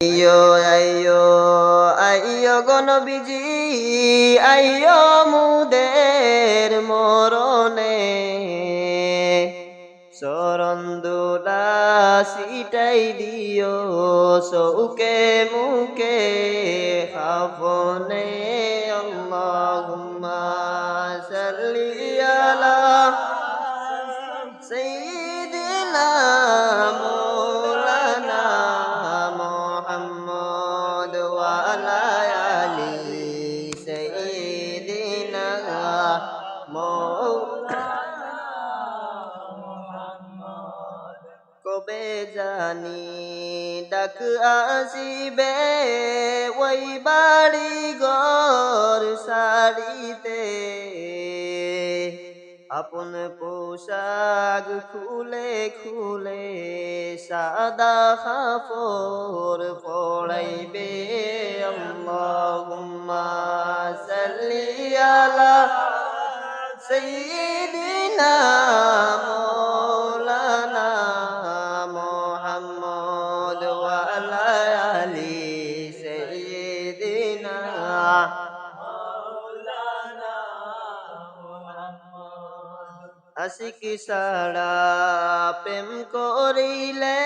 আইয়ো আইয়ো আইয়ো গণবিজি সিটাই দিও সৌকে মুকে খাফনে আল্লাহুম্মা সাল্লি আলা সাইয়্যিদিনা মাওলানা মুহাম্মদ ওয়া আলা আলি সাইয়্যিদিনা কবে জানি, ডাক আসিবে ওই বাড়ি ঘর সারিতে। আপন পোশাক খুলে খুলে সাদা খাফর পড়াইবে আল্লাহুম্মা সাল্লি আলা সাইয়্যিদিনা আশিকি সারা প্রেম করিলে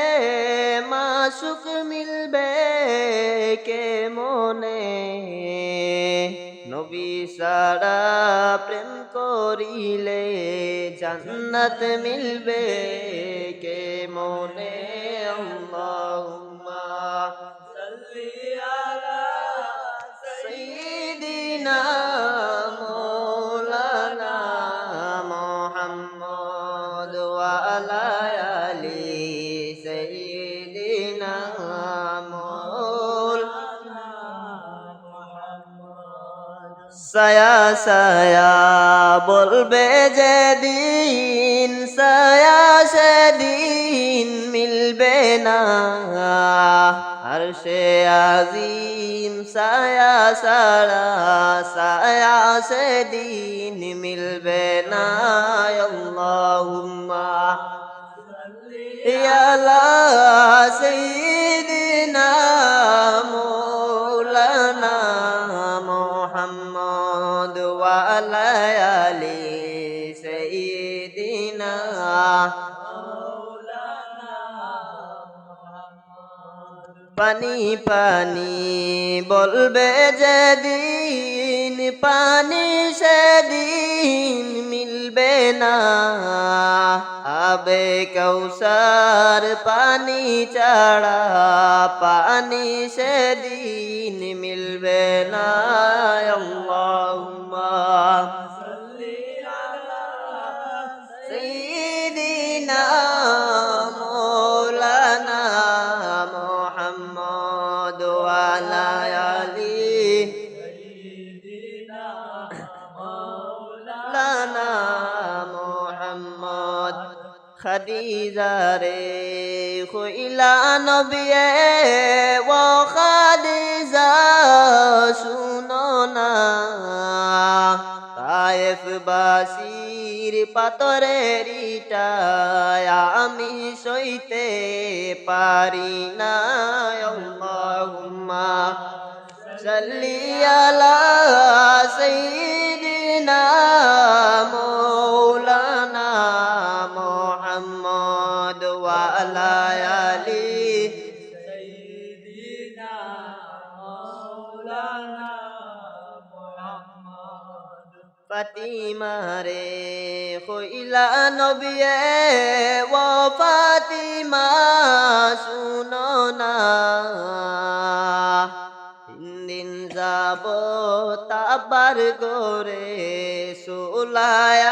মাসুক মিলবে কে মনে? নবী সারা প্রেম করিলে জান্নাত মিলবে কে মনে? সায়া সায়া বলবে যেদিন, সায়া সেদিন মিলবে না। আর সে আজিম, সায়া সারা সায়া সেদিন মিলবে না। আল্লাহুম্মা ইয়ালা সাইয়্যিদিনা মাওলানা মুহাম্মদ ওয়া আলা আলি সাইয়্যিদিনা পানি পানি বলবে যেদিন পানি সেদিন মিলবে না। আবে কৌসার পানি চাড়া পানি সেদিন মিলবে না। আল্লাহুম্মা খাদিজা রে কইলা নবিয়ে, ও খাদিজা, শুনো না। তায়েফ বাসির পাতরের ইটায় আমি সইতে পারি না, আল্লাহুম্মা। সাল্লি আলা সাইয়্যিদ মুহাম্মদ ওয়া আলা। আলি ফাতিমা রে কইলা নবিয়ে ও শুনো না। দিন যাব তাবার গোরে সোলায়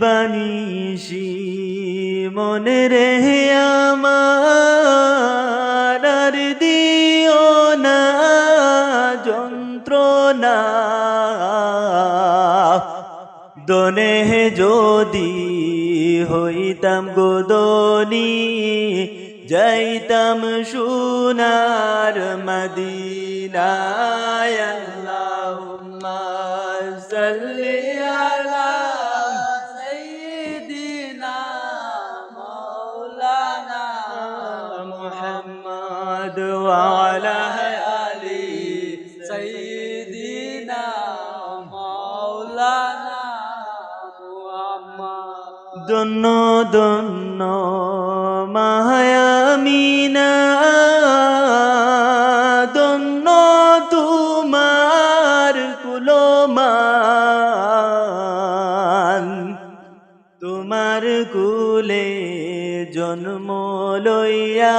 দিবানিশি মনে রে আমার দিও না যন্ত্রণা। দনে যদি হইতাম গোদনি যাইতাম সোনার মদিনায়। আল্লাহুম্মা সাল্লি মুহাম্মদ ওয়া আলা আলি সাইয়্যিদিনা মাওলানা মুহাম্মদ দন্ন দন্ন মায়ামিনা তোমার কুলমান তোমার কুলে জন্ম লইয়া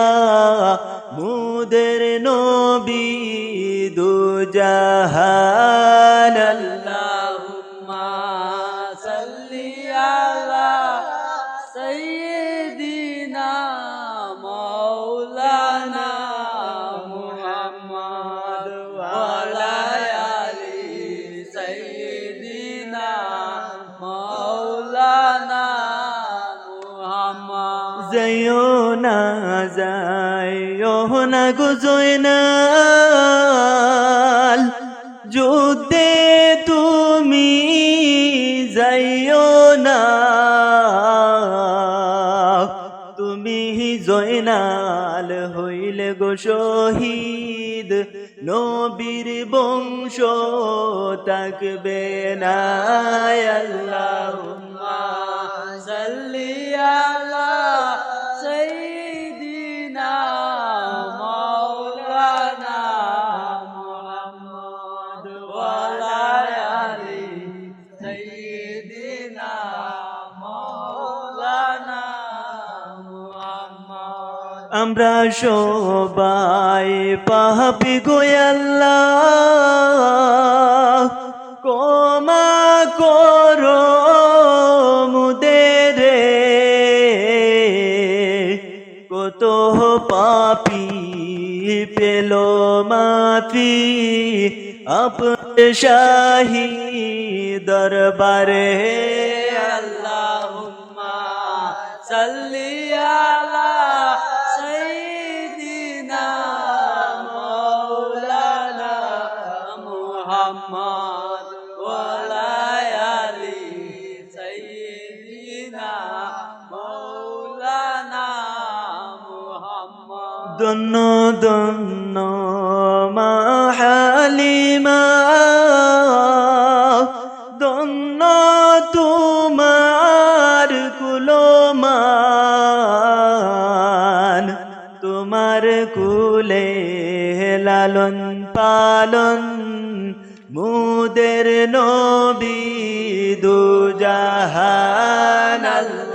মুদের নবী দুজাহান আল্লাহুম্মা সাল্লি আলা সাইয়্যিদিনা মাওলানা মুহাম্মদ ওয়া আলা আলি সাইয়্যিদিনা মাওলানা মুহাম্মদ। যাইও না যাইও না যুদ্ধে তুমি যাইও না। তুমি জয়নাল হইলে গো শহীদ, নবীর বংশ থাকবে না। আমরা সবাই পাপি গোয়াল্লাহ কমা করো মুদেরে কত পাপি পেল মাফি আপন শাহী দরবারে। আল্লাহুম্মা সাল্লি দন্ন দন্ন মাহালিমা দন্ন তোমার কুলমান তোমার কুলে লালন পালন মুদের নবী দুজাহান আল্লাহুম্মা